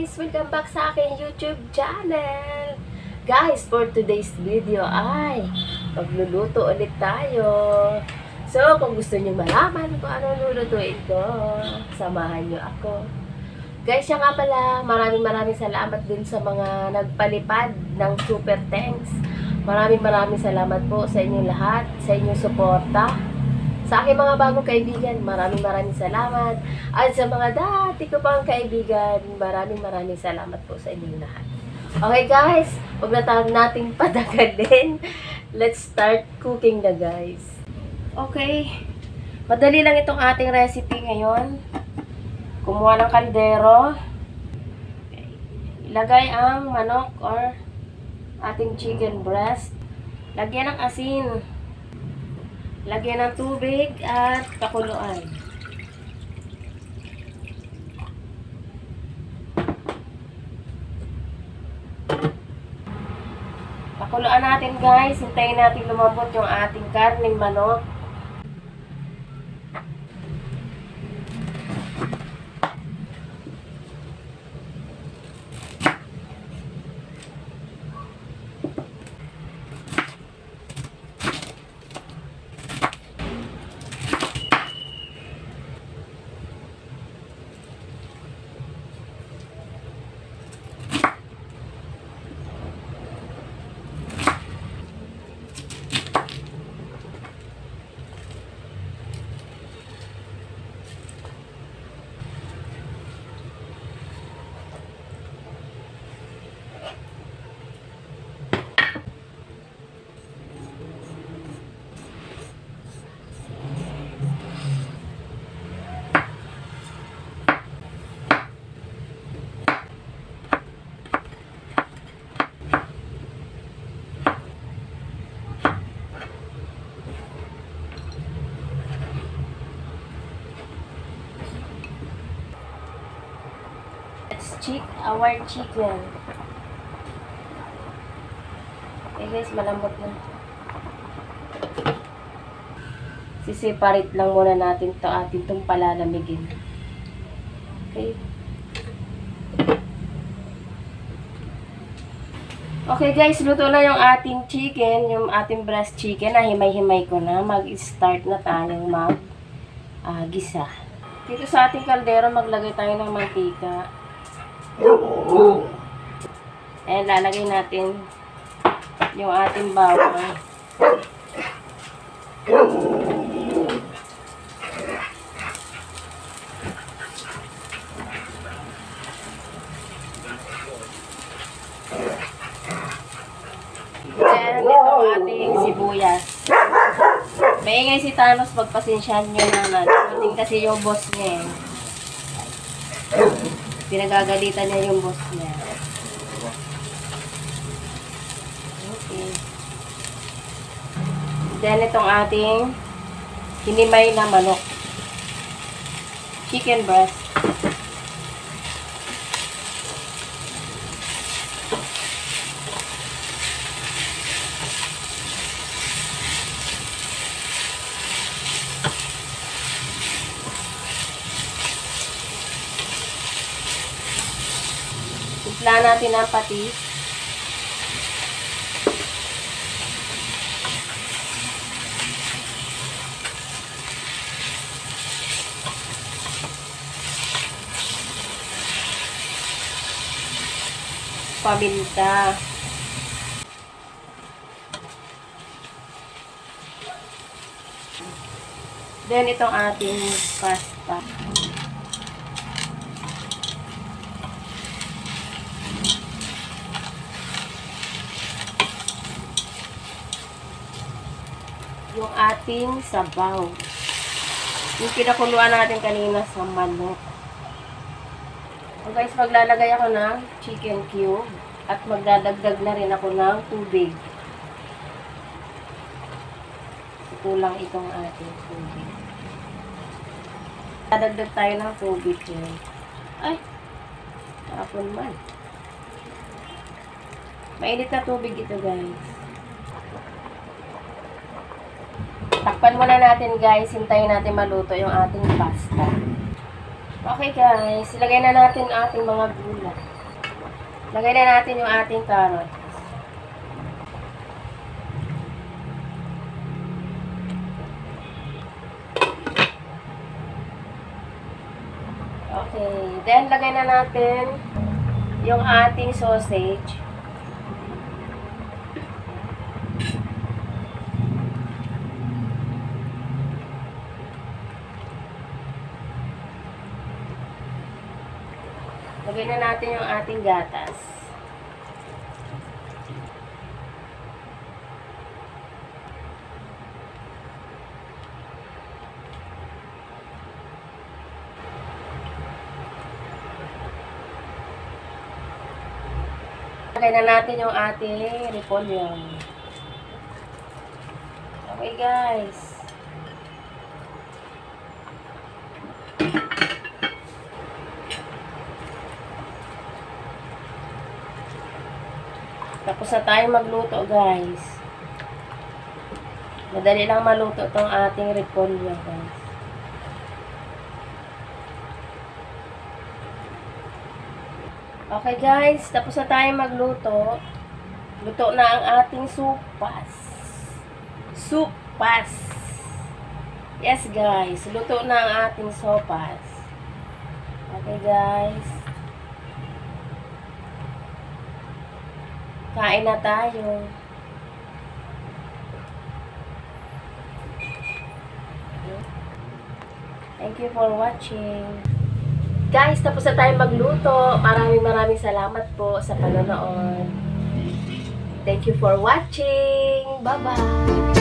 guys! Welcome back sa aking YouTube channel! Guys, for today's video ay magluluto ulit tayo. So, kung gusto niyo malaman kung ano lulutuin ko, samahan niyo ako. Guys, siya nga pala, maraming maraming salamat din sa mga nagpalipad ng super thanks. Maraming maraming salamat po sa inyong lahat, sa inyong suporta. Sa aking mga bagong kaibigan, maraming maraming salamat. At sa mga dati ko pang kaibigan, maraming maraming salamat po sa inyong lahat. Okay guys, huwag na tayo nating patagalin. Let's start cooking na guys. Okay, madali lang itong ating recipe ngayon. Kumuha ng kaldero. Ilagay ang manok or ating chicken breast. Lagyan ng asin. Lagyan ng tubig at pakuluan. Pakuluan natin guys. Hintayin natin lumambot yung ating karning manok. Check our chicken. Okay guys, malambot na. Siseparate lang muna natin to atin itong palalamigin. Okay. Okay guys, luto na yung ating chicken, yung ating breast chicken na himay-himay ko na. Mag-start na tayong mag ah, gisa. Dito sa ating kaldero, maglagay tayo ng mantika. Ayan, lalagay natin yung ating bawang. Then, ito ang ating sibuyas. Maingay si Thanos, pagpasensyahan nyo na Dumating kasi yung boss niya eh. Pinagagalitan niya yung boss niya. Okay. Then, itong ating hinimay na manok. Chicken breast. Timpla natin ang patis. Paminta. Then, itong ating pasta. Yung ating sabaw. Yung pinakuluan natin kanina sa manok. So guys, maglalagay ako ng chicken cube at magdadagdag na rin ako ng tubig. Kulang itong ating tubig. Dadagdag tayo ng tubig yun. Ay! Tapon man. Mainit na tubig ito guys. Takpan muna natin guys. Hintayin natin maluto yung ating pasta. Okay guys. Ilagay na natin ating mga gulay. Lagay na natin yung ating carrots. Okay. Then, lagay na natin yung ating sausage. Lagay na natin yung ating gatas. Lagay na natin yung ating repolyo. Okay guys. Tapos na tayo magluto, guys. Madali lang maluto tong ating repolyo, guys. Okay, guys. Tapos na tayo magluto. Luto na ang ating supas. Supas. Yes, guys. Luto na ang ating sopas. Okay, guys. Kain na tayo. Thank you for watching. Guys, tapos na tayo magluto. Maraming maraming salamat po sa panonood. Thank you for watching. Bye-bye.